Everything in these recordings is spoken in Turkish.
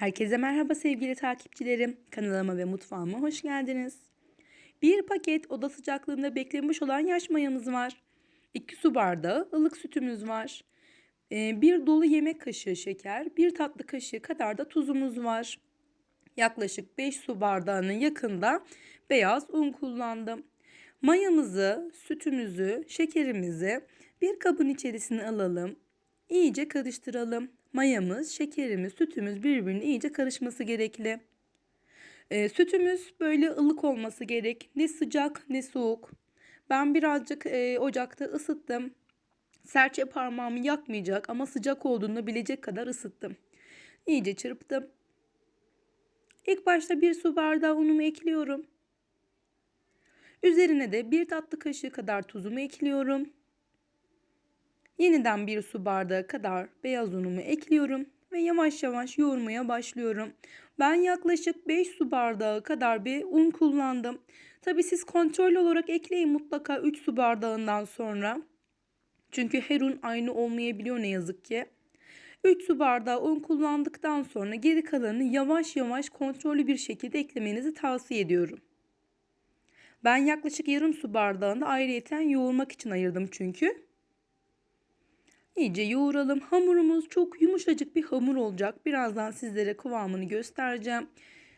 Herkese merhaba sevgili takipçilerim. Kanalıma ve mutfağıma hoş geldiniz. Bir paket oda sıcaklığında beklemiş olan yaş mayamız var. 2 su bardağı ılık sütümüz var. Ee, Bir dolu yemek kaşığı şeker, bir tatlı kaşığı kadar da tuzumuz var. Yaklaşık 5 su bardağının yakında beyaz un kullandım. Mayamızı, sütümüzü, şekerimizi bir kabın içerisine alalım. İyice karıştıralım. Mayamız, şekerimiz, sütümüz birbirine iyice karışması gerekli. Ee, sütümüz böyle ılık olması gerek. Ne sıcak ne soğuk. Ben birazcık e, ocakta ısıttım. Serçe parmağımı yakmayacak ama sıcak olduğunu bilecek kadar ısıttım. İyice çırptım. İlk başta bir su bardağı unumu ekliyorum. Üzerine de bir tatlı kaşığı kadar tuzumu ekliyorum. Yeniden bir su bardağı kadar beyaz unumu ekliyorum ve yavaş yavaş yoğurmaya başlıyorum. Ben yaklaşık 5 su bardağı kadar bir un kullandım. Tabi siz kontrol olarak ekleyin mutlaka 3 su bardağından sonra. Çünkü her un aynı olmayabiliyor ne yazık ki. 3 su bardağı un kullandıktan sonra geri kalanını yavaş yavaş kontrollü bir şekilde eklemenizi tavsiye ediyorum. Ben yaklaşık yarım su bardağını ayrıyeten yoğurmak için ayırdım çünkü. İyice yoğuralım. Hamurumuz çok yumuşacık bir hamur olacak. Birazdan sizlere kıvamını göstereceğim.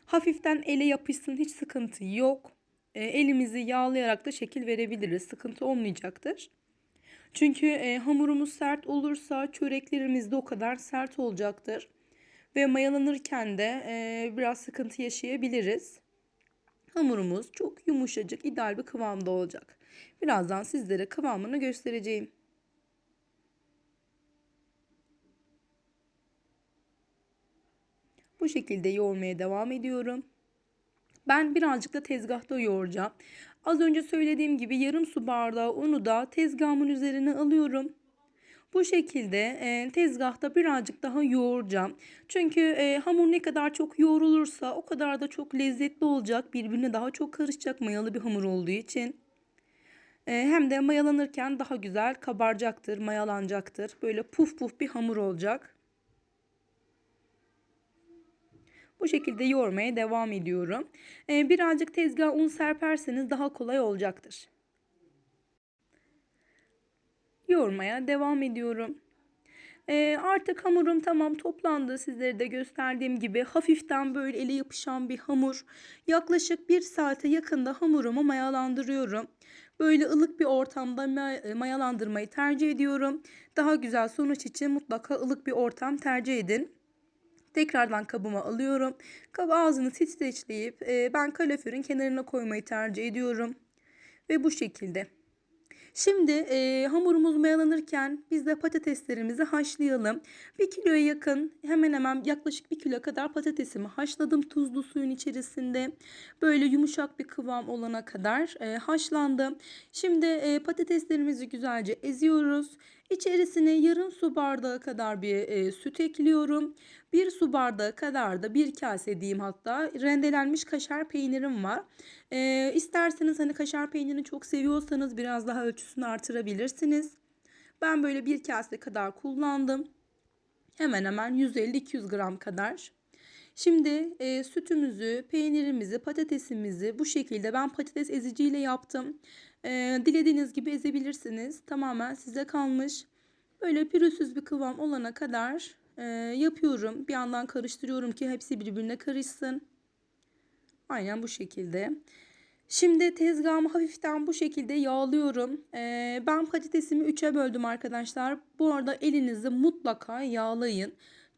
Hafiften ele yapışsın hiç sıkıntı yok. E, elimizi yağlayarak da şekil verebiliriz. Sıkıntı olmayacaktır. Çünkü e, hamurumuz sert olursa çöreklerimiz de o kadar sert olacaktır. Ve mayalanırken de e, biraz sıkıntı yaşayabiliriz. Hamurumuz çok yumuşacık, ideal bir kıvamda olacak. Birazdan sizlere kıvamını göstereceğim. Bu şekilde yoğurmaya devam ediyorum. Ben birazcık da tezgahta yoğuracağım. Az önce söylediğim gibi yarım su bardağı unu da tezgahımın üzerine alıyorum. Bu şekilde e, tezgahta birazcık daha yoğuracağım. Çünkü e, hamur ne kadar çok yoğrulursa o kadar da çok lezzetli olacak. Birbirine daha çok karışacak mayalı bir hamur olduğu için. E, hem de mayalanırken daha güzel kabaracaktır, mayalanacaktır. Böyle puf puf bir hamur olacak. Bu şekilde yoğurmaya devam ediyorum. Ee, birazcık tezgah un serperseniz daha kolay olacaktır. Yoğurmaya devam ediyorum. Ee, artık hamurum tamam toplandı. Sizlere de gösterdiğim gibi hafiften böyle ele yapışan bir hamur. Yaklaşık bir saate yakında hamurumu mayalandırıyorum. Böyle ılık bir ortamda mayalandırmayı tercih ediyorum. Daha güzel sonuç için mutlaka ılık bir ortam tercih edin. Tekrardan kabıma alıyorum. Kabı ağzını titreçleyip e, ben kaloriferin kenarına koymayı tercih ediyorum. Ve bu şekilde. Şimdi e, hamurumuz mayalanırken biz de patateslerimizi haşlayalım. Bir kiloya yakın hemen hemen yaklaşık bir kilo kadar patatesimi haşladım tuzlu suyun içerisinde. Böyle yumuşak bir kıvam olana kadar e, haşlandı. Şimdi e, patateslerimizi güzelce eziyoruz. İçerisine yarım su bardağı kadar bir e, süt ekliyorum. Bir su bardağı kadar da bir kase diyeyim hatta rendelenmiş kaşar peynirim var. E, isterseniz hani kaşar peynirini çok seviyorsanız biraz daha ölçüsünü artırabilirsiniz. Ben böyle bir kase kadar kullandım. Hemen hemen 150-200 gram kadar. Şimdi e, sütümüzü, peynirimizi, patatesimizi bu şekilde ben patates eziciyle yaptım. E, dilediğiniz gibi ezebilirsiniz. Tamamen size kalmış. Böyle pürüzsüz bir kıvam olana kadar e, yapıyorum. Bir yandan karıştırıyorum ki hepsi birbirine karışsın. Aynen bu şekilde. Şimdi tezgahımı hafiften bu şekilde yağlıyorum. Ee, ben patatesimi 3'e böldüm arkadaşlar. Bu arada elinizi mutlaka yağlayın.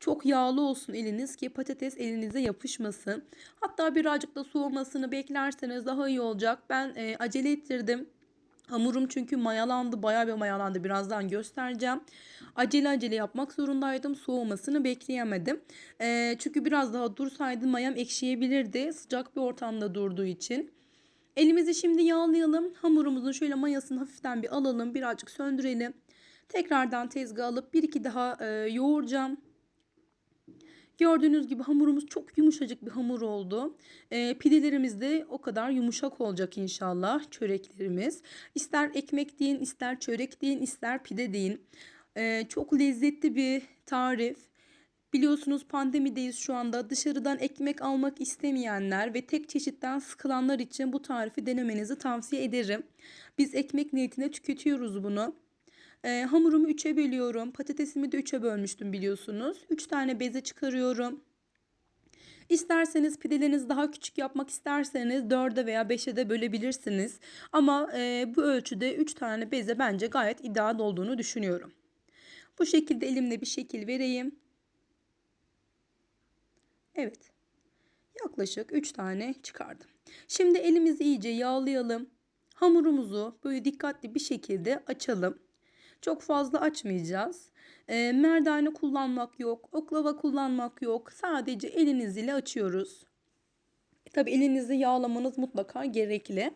Çok yağlı olsun eliniz ki patates elinize yapışmasın. Hatta birazcık da soğumasını beklerseniz daha iyi olacak. Ben e, acele ettirdim. Hamurum çünkü mayalandı, bayağı bir mayalandı. Birazdan göstereceğim. Acele acele yapmak zorundaydım. Soğumasını bekleyemedim. E, çünkü biraz daha dursaydı mayam ekşiyebilirdi. Sıcak bir ortamda durduğu için. Elimizi şimdi yağlayalım. Hamurumuzun şöyle mayasını hafiften bir alalım. Birazcık söndürelim. Tekrardan tezgah alıp bir iki daha e, yoğuracağım. Gördüğünüz gibi hamurumuz çok yumuşacık bir hamur oldu. E, pidelerimiz de o kadar yumuşak olacak inşallah çöreklerimiz. İster ekmek deyin, ister çörek deyin, ister pide deyin. E, çok lezzetli bir tarif. Biliyorsunuz pandemideyiz şu anda. Dışarıdan ekmek almak istemeyenler ve tek çeşitten sıkılanlar için bu tarifi denemenizi tavsiye ederim. Biz ekmek niyetine tüketiyoruz bunu. Ee, hamurumu 3'e bölüyorum. Patatesimi de 3'e bölmüştüm biliyorsunuz. 3 tane beze çıkarıyorum. İsterseniz pidelerinizi daha küçük yapmak isterseniz 4'e veya 5'e de bölebilirsiniz. Ama e, bu ölçüde 3 tane beze bence gayet ideal olduğunu düşünüyorum. Bu şekilde elimle bir şekil vereyim. Evet. Yaklaşık 3 tane çıkardım. Şimdi elimizi iyice yağlayalım. Hamurumuzu böyle dikkatli bir şekilde açalım. Çok fazla açmayacağız. E, merdane kullanmak yok, oklava kullanmak yok. Sadece eliniz ile açıyoruz. E, Tabi elinizi yağlamanız mutlaka gerekli.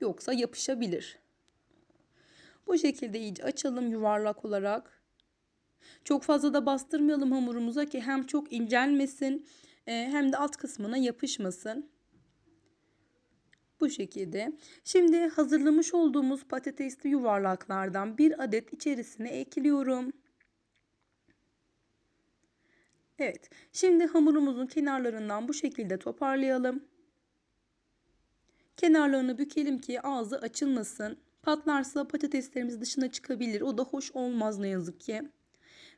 Yoksa yapışabilir. Bu şekilde iyice açalım yuvarlak olarak. Çok fazla da bastırmayalım hamurumuza ki hem çok incelmesin e, hem de alt kısmına yapışmasın. Bu şekilde. Şimdi hazırlamış olduğumuz patatesli yuvarlaklardan bir adet içerisine ekliyorum. Evet. Şimdi hamurumuzun kenarlarından bu şekilde toparlayalım. Kenarlarını bükelim ki ağzı açılmasın. Patlarsa patateslerimiz dışına çıkabilir. O da hoş olmaz ne yazık ki.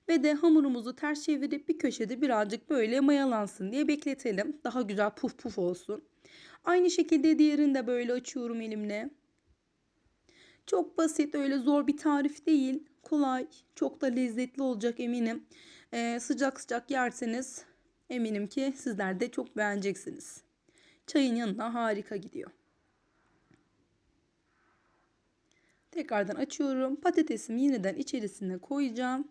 Ve de hamurumuzu ters çevirip bir köşede birazcık böyle mayalansın diye bekletelim. Daha güzel puf puf olsun. Aynı şekilde diğerini de böyle açıyorum elimle. Çok basit öyle zor bir tarif değil. Kolay çok da lezzetli olacak eminim. Ee, sıcak sıcak yerseniz eminim ki sizler de çok beğeneceksiniz. Çayın yanına harika gidiyor. Tekrardan açıyorum. Patatesimi yeniden içerisine koyacağım.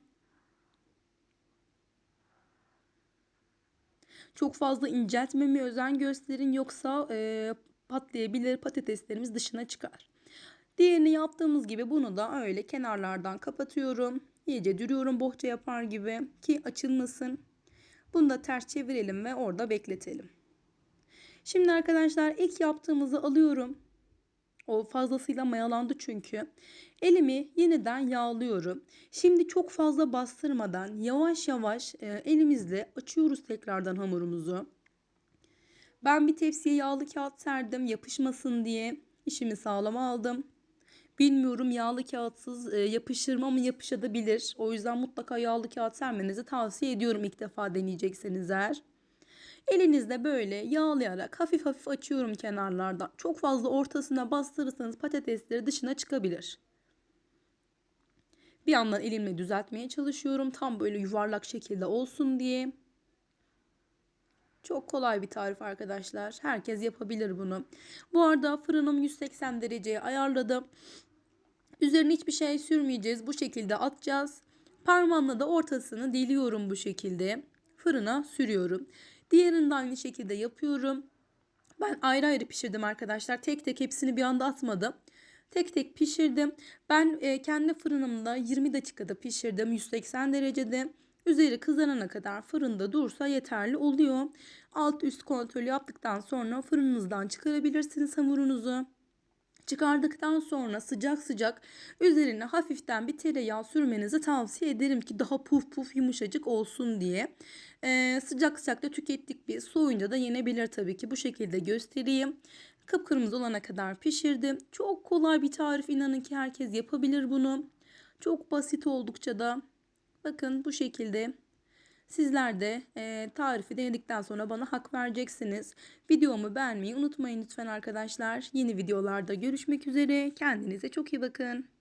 Çok fazla inceltmeme özen gösterin yoksa e, patlayabilir patateslerimiz dışına çıkar. Diğerini yaptığımız gibi bunu da öyle kenarlardan kapatıyorum. İyice dürüyorum bohça yapar gibi ki açılmasın. Bunu da ters çevirelim ve orada bekletelim. Şimdi arkadaşlar ilk yaptığımızı alıyorum. O fazlasıyla mayalandı çünkü. Elimi yeniden yağlıyorum. Şimdi çok fazla bastırmadan yavaş yavaş e, elimizle açıyoruz tekrardan hamurumuzu. Ben bir tepsiye yağlı kağıt serdim yapışmasın diye. işimi sağlam aldım. Bilmiyorum yağlı kağıtsız e, yapışır mı ama yapışabilir. O yüzden mutlaka yağlı kağıt sermenizi tavsiye ediyorum ilk defa deneyecekseniz eğer. Elinizle böyle yağlayarak hafif hafif açıyorum kenarlardan. Çok fazla ortasına bastırırsanız patatesleri dışına çıkabilir. Bir yandan elimle düzeltmeye çalışıyorum. Tam böyle yuvarlak şekilde olsun diye. Çok kolay bir tarif arkadaşlar. Herkes yapabilir bunu. Bu arada fırınım 180 dereceye ayarladım. Üzerine hiçbir şey sürmeyeceğiz. Bu şekilde atacağız. Parmağımla da ortasını deliyorum bu şekilde. Fırına sürüyorum. Diğerini de aynı şekilde yapıyorum. Ben ayrı ayrı pişirdim arkadaşlar. Tek tek hepsini bir anda atmadım. Tek tek pişirdim. Ben e, kendi fırınımda 20 dakikada pişirdim. 180 derecede. Üzeri kızarana kadar fırında dursa yeterli oluyor. Alt üst kontrolü yaptıktan sonra fırınınızdan çıkarabilirsiniz hamurunuzu. Çıkardıktan sonra sıcak sıcak üzerine hafiften bir tereyağı sürmenizi tavsiye ederim ki daha puf puf yumuşacık olsun diye. Ee, sıcak sıcak da tükettik biz. Soğuyunca da yenebilir tabii ki. Bu şekilde göstereyim. Kıpkırmızı olana kadar pişirdim. Çok kolay bir tarif inanın ki herkes yapabilir bunu. Çok basit oldukça da. Bakın bu şekilde Sizler de e, tarifi denedikten sonra bana hak vereceksiniz. Videomu beğenmeyi unutmayın lütfen arkadaşlar. Yeni videolarda görüşmek üzere. Kendinize çok iyi bakın.